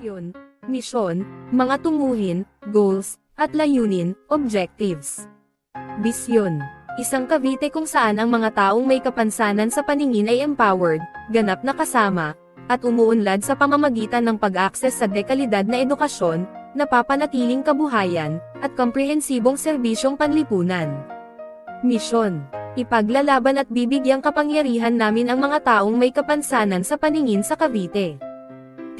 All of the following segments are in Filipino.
Visyon, misyon, mga tunguhin, goals, at layunin, objectives. Visyon. Isang Cavite kung saan ang mga taong may kapansanan sa paningin ay empowered, ganap na kasama, at umuunlad sa pamamagitan ng pag-access sa dekalidad na edukasyon, napapanatiling kabuhayan, at komprehensibong serbisyong panlipunan. Misyon. Ipaglalaban at bibigyang kapangyarihan namin ang mga taong may kapansanan sa paningin sa Cavite.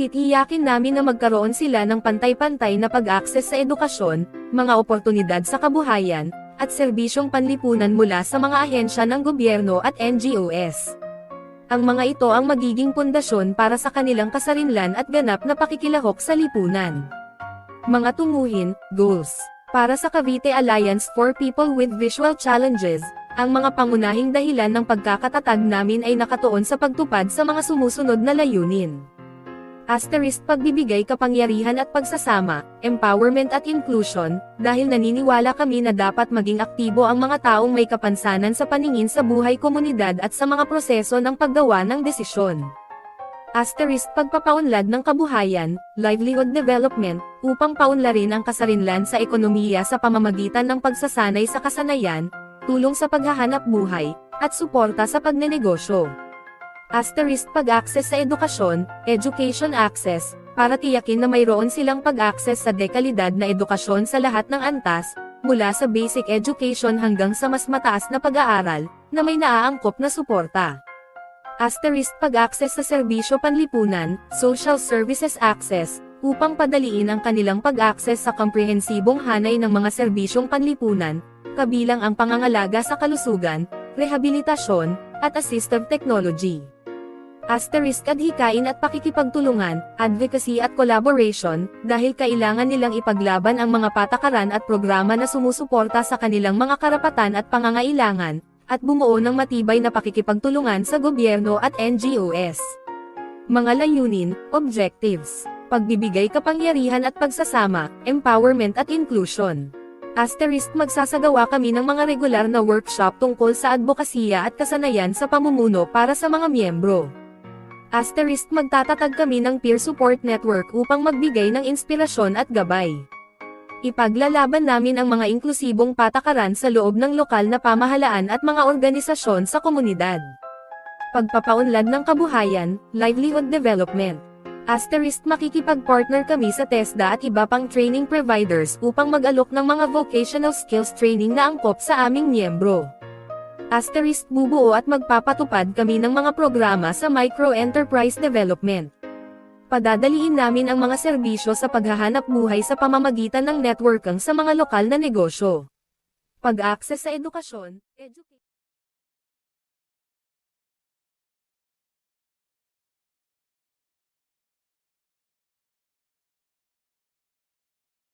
Titiyakin namin na magkaroon sila ng pantay-pantay na pag-access sa edukasyon, mga oportunidad sa kabuhayan, at serbisyong panlipunan mula sa mga ahensya ng gobyerno at NGOs. Ang mga ito ang magiging pundasyon para sa kanilang kasarinlan at ganap na pakikilahok sa lipunan. Mga tunguhin, goals. Para sa Cavite Alliance for People with Visual Challenges, ang mga pangunahing dahilan ng pagkakatatag namin ay nakatuon sa pagtupad sa mga sumusunod na layunin. Asterisk pagbibigay kapangyarihan at pagsasama, empowerment at inclusion, dahil naniniwala kami na dapat maging aktibo ang mga taong may kapansanan sa paningin sa buhay komunidad at sa mga proseso ng paggawa ng desisyon. Asterisk pagpapaunlad ng kabuhayan, livelihood development, upang paunlarin ang kasarinlan sa ekonomiya sa pamamagitan ng pagsasanay sa kasanayan, tulong sa paghahanap buhay, at suporta sa pagnenegosyo. Asterisk pag-access sa edukasyon, education access, para tiyakin na mayroon silang pag-access sa dekalidad na edukasyon sa lahat ng antas, mula sa basic education hanggang sa mas mataas na pag-aaral, na may naaangkop na suporta. Asterisk pag-access sa serbisyo panlipunan, social services access, upang padaliin ang kanilang pag-access sa komprehensibong hanay ng mga serbisyong panlipunan, kabilang ang pangangalaga sa kalusugan, rehabilitasyon, at assistive technology. Asterisk adhikain at pakikipagtulungan, advocacy at collaboration, dahil kailangan nilang ipaglaban ang mga patakaran at programa na sumusuporta sa kanilang mga karapatan at pangangailangan, at bumuo ng matibay na pakikipagtulungan sa gobyerno at NGOs. Mga layunin, objectives, pagbibigay kapangyarihan at pagsasama, empowerment at inclusion. Asterisk magsasagawa kami ng mga regular na workshop tungkol sa advokasya at kasanayan sa pamumuno para sa mga miyembro. Asterisk magtatatag kami ng peer support network upang magbigay ng inspirasyon at gabay. Ipaglalaban namin ang mga inklusibong patakaran sa loob ng lokal na pamahalaan at mga organisasyon sa komunidad. Pagpapaunlad ng kabuhayan, livelihood development. Asterisk makikipag-partner kami sa TESDA at iba pang training providers upang mag-alok ng mga vocational skills training na angkop sa aming miyembro. Asterisk bubuo at magpapatupad kami ng mga programa sa micro-enterprise development. Padadaliin namin ang mga serbisyo sa paghahanap buhay sa pamamagitan ng networking sa mga lokal na negosyo. Pag-access sa edukasyon, education,